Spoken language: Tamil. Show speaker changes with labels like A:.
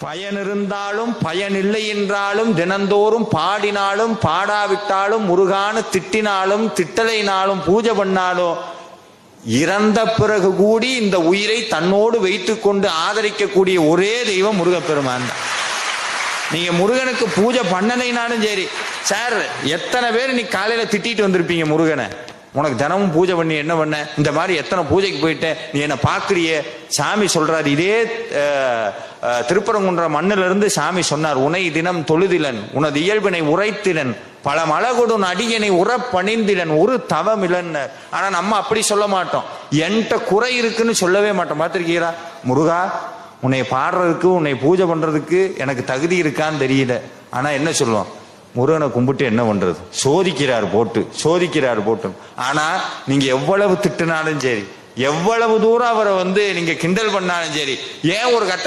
A: பயன் இருந்தாலும் பயன் இல்லை என்றாலும் தினந்தோறும் பாடினாலும் பாடாவிட்டாலும் முருகான திட்டினாலும் திட்டலைனாலும் பூஜை பண்ணாலும் இறந்த பிறகு கூடி இந்த உயிரை தன்னோடு வைத்துக்கொண்டு ஆதரிக்கக்கூடிய ஒரே தெய்வம் முருகப்பெருமான் தான். நீங்க முருகனுக்கு பூஜை பண்ணலைனாலும் சரி சார் எத்தனை பேர் நீ காலையில திட்டிட்டு வந்திருப்பீங்க முருகனை? உனக்கு தினமும் பூஜை பண்ணி என்ன பண்ண? இந்த மாதிரி எத்தனை பூஜைக்கு போயிட்டேன் நீ என்ன பாக்குறியே சாமி சொல்றாரு இதே திருப்பரங்குன்ற மண்ணில இருந்து சாமி சொன்னார் உனை தினம் தொழுதிலன் உனது இயல்பினை உரைத்திலன் பல மலகொடும் அடியனை உறப்பணிந்திலன் ஒரு தவமிலன். ஆனா நம்ம அப்படி சொல்ல மாட்டோம். என்கிட்ட குறை இருக்குன்னு சொல்லவே மாட்டோம். பார்த்துருக்கீரா முருகா உன்னை பாடுறதுக்கு உன்னை பூஜை பண்றதுக்கு எனக்கு தகுதி இருக்கான்னு தெரியல. ஆனா என்ன சொல்லுவோம்? முருகனை கும்பிட்டு என்ன பண்றது? சோதிக்கிறார் போட்டு சோதிக்கிறார் போட்டு. ஆனா நீங்க எவ்வளவு திட்டினாலும் சரி எவ்வளவு தூரம் அவரை வந்து நீங்க கிண்டல் பண்ணாலும் சரி ஏன் ஒரு கட்ட